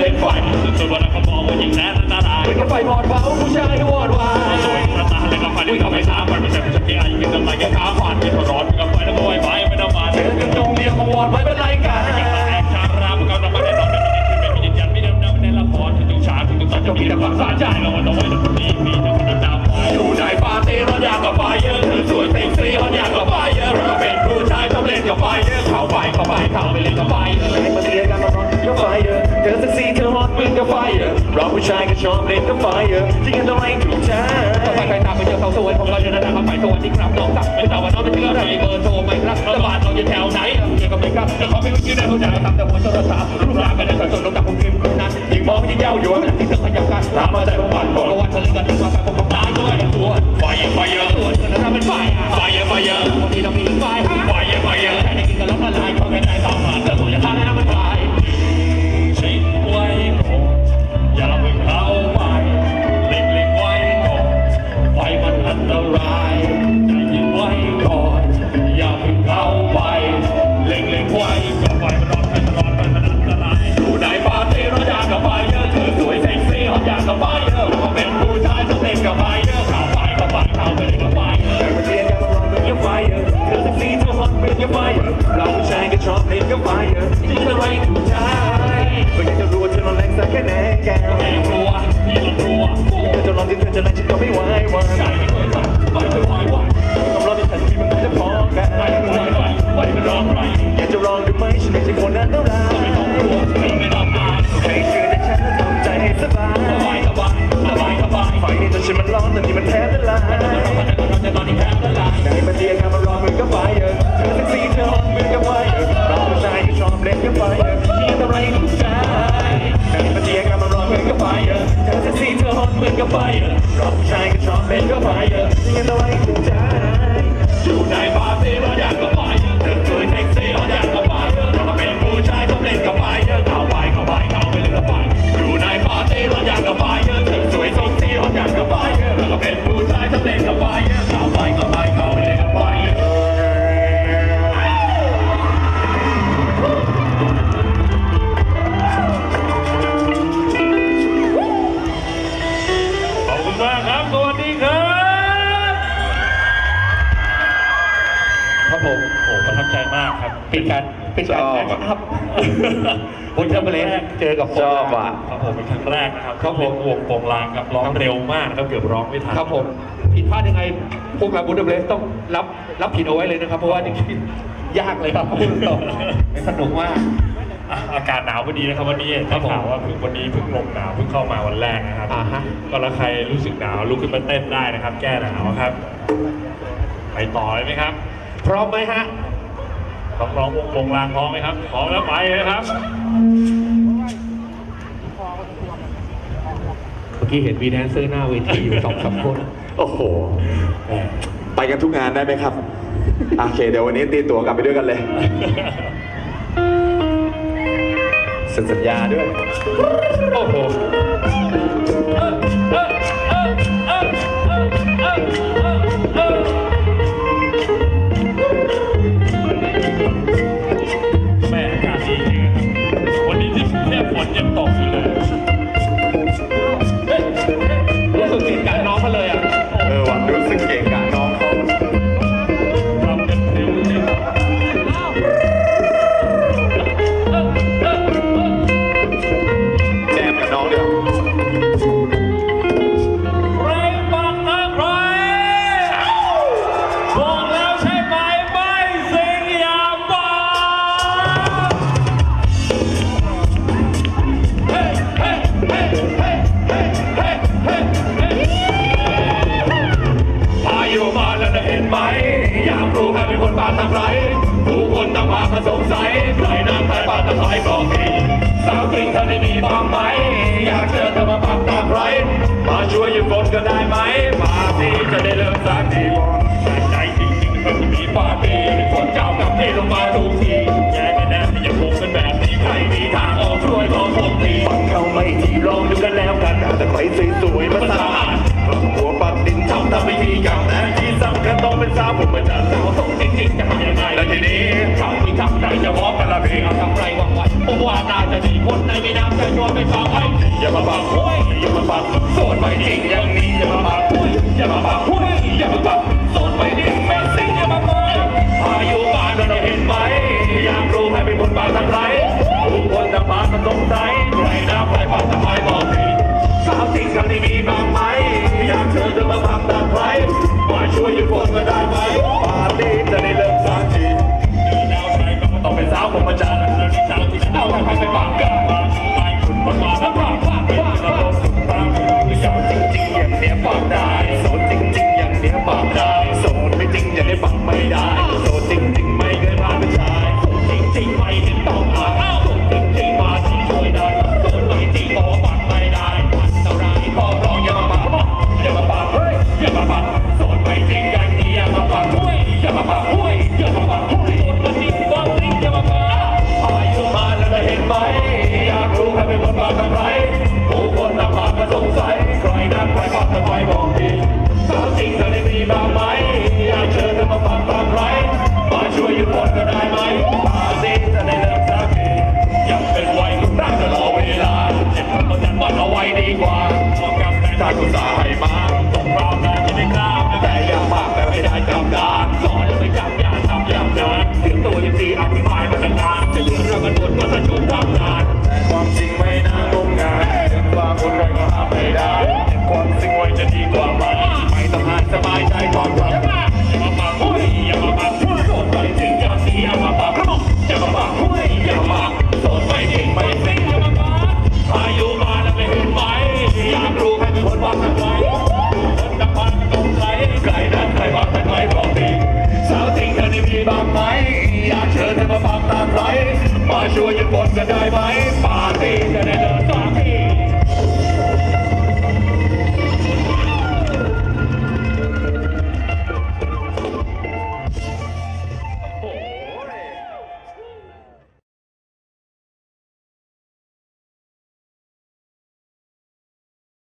เล่นฝ่ายส่วนวันนั้นเขามองว่าหญิงแน่นตาตาเป็นก็ไฟบอดเบาผู้ชายก็วอดวายสวยตาตาเป็นกระไฟที่ทำให้ช้ามันไม่ใช่ผู้ชายอายุยืนตั้งแต่แขาผ่านเป็นร้อนเป็นระไฟแล้วก็ไหวไหวไม่ต้องมาเดินตรงเดียวของวอดไม่เป็นไรกันารามันกำลังมาได้ร้อนเป็นเป็นยืนยันไม่เดิมนะไม่ได้ละครถึงถึงช้าถึงถึงตัดจะมีแต่ความสะใจเราวันต้องไว้ตรงนี้มีแต่คนดำๆอยู่ในปาร์ตี้ร้อยากกับไฟเยอะสวยเซ็กซี่ร้อยากกับไฟเยอะเราเป็นผู้ชายต้องเล่นกับไฟเยอะเข้าไปเข้าไปเข้าไปเล่นกับไฟเยอะ อตมึงก็ไฟเยอะเราผู้ชายก็ชอบเล่นก็ไฟเยอะจริงกันทำไมถูกใจถ้าไปใครตามไปเจอเขาสวยผมก็จะนั่งเขาไปสวัสดีครับน้องตักไม่ทราบว่าน้องจะเชื่ออะไรเบอร์โทรไปครับแล้วบ้านเราอยู่แถวไหนเกี่ยวกับไหมครับแต่เขาไม่รู้ชื่อได้เขาจะทำแต่หัวโทรศัพท์รูปร่างกัน รายใจเย็นไว้ก่อน อย่าเพิ่งเข้าไป เล็กๆไว้ก่อนไฟมันร้อนไฟมันร้อนไฟมันอันตรายอยู่ในปาร์ตี้เราอยากกับไฟเยอะเธอสวยเซ็กซี่เราอยากกับไฟเยอะเราเป็นผู้ชายต้องเล่นกับไฟเยอะข้าไปเข้าไปข้าไปเล่นกับไฟเยอะมาเสียกันร้อนมึงก็ไฟเยอะเธอเซ็กซี่เธอฮอตมึงก็ไฟเยอะเราผู้ชายก็ชอบเล่นก็ไฟเยอะจริงกันทำไมถูกใจก็อยากจะรู้ว่าเธอนอนแรงสักแค่ไหนแกไม่กลัวพี่กลัวเธอจะลองที่เธอจะแรงฉันก็ไม่ไหววัน ฉันมันร้อนแต่นี่มันแทบละลายเราจะตอนนี้แพ้ล้วล่ะไหนมาเตียกันมันร้อนมึงก็ไฟเยอเธอเซ็กซี่เธอฮอตมึงก็ไฟเยอะเราผู้ชายก็ชอบเล่นก็ไฟเยอที่ทำไรถูกใจไหนมาเตียกันมันร้อนมึงก็ไฟเยอเธอเซ็กซี่เธอฮอตมึงก็ไฟเยอราผู้ชายก็ชอบเล่นก็ไฟเยอที่ทำไรถูกใจอยู่ในปาร์ตี้เราอยากกับไฟเออเธอสวยเซ็กซี่เราอยากกับไฟ เป็นการเป็นการชอบแข่งครับวันเทอร์เบเลสเจอกับชอบอะครับผมเป็นครั้งแรกนะครับครับผมวงโปงลางครับร้องเร็วมากนะครับเกือบร้องไม่ทันครับผมผิดพลาดยังไงพวกเราบูดเบลสต้องรับรับผิดเอาไว้เลยนะครับ เพราะว่าจริงๆยากเลยครับพูดตรงๆสนุกมากอะอากาศหนาวพอดีนะครับวันนี้ครัได้บผมข่าวว่าเพิ่งวันนี้เพิ่งลมหนาวเพิ่งเข้ามาวันแรกนะครับอ่าฮะก็แล้วใครรู้สึกหนาวลุกขึ้นมาเต้นได้นะครับ แก้หนาวครับ ไปต่อเลยไหมครับ พร้อมไหมฮะ ต้องร้องวงโปงลางพร้อมไหมครับพร้อมแล้วไปเลยครับ เมื่อกี้เห็นวีแดนเซอร์หน้าเวทีอยู่สองสามคน โอ้โห ไปกันทุกงานได้ไหมครับ โอเค เดี๋ยววันนี้ตีตั๋วกลับไปด้วยกันเลยเซ็นสัญญาด้วย โอ้โหางมากสงสัยใครน้ำใครปาตะไคร้บอกทีสาวกริงเธอได้มีบ้างไหม อยากเจอเธอมาปักตาไครมาช่วยยืมฝนก็ได้ไหม มาสิจะได้เลิกสักที จะบอกกันละเบงเอาทำไรว่างวันผมว่าน่าจะดีคนในไม่น้ำใจชวนไปฟังให้อย่ามาบังห้วยอย่ามาบังโสดไปจริงยัง ธ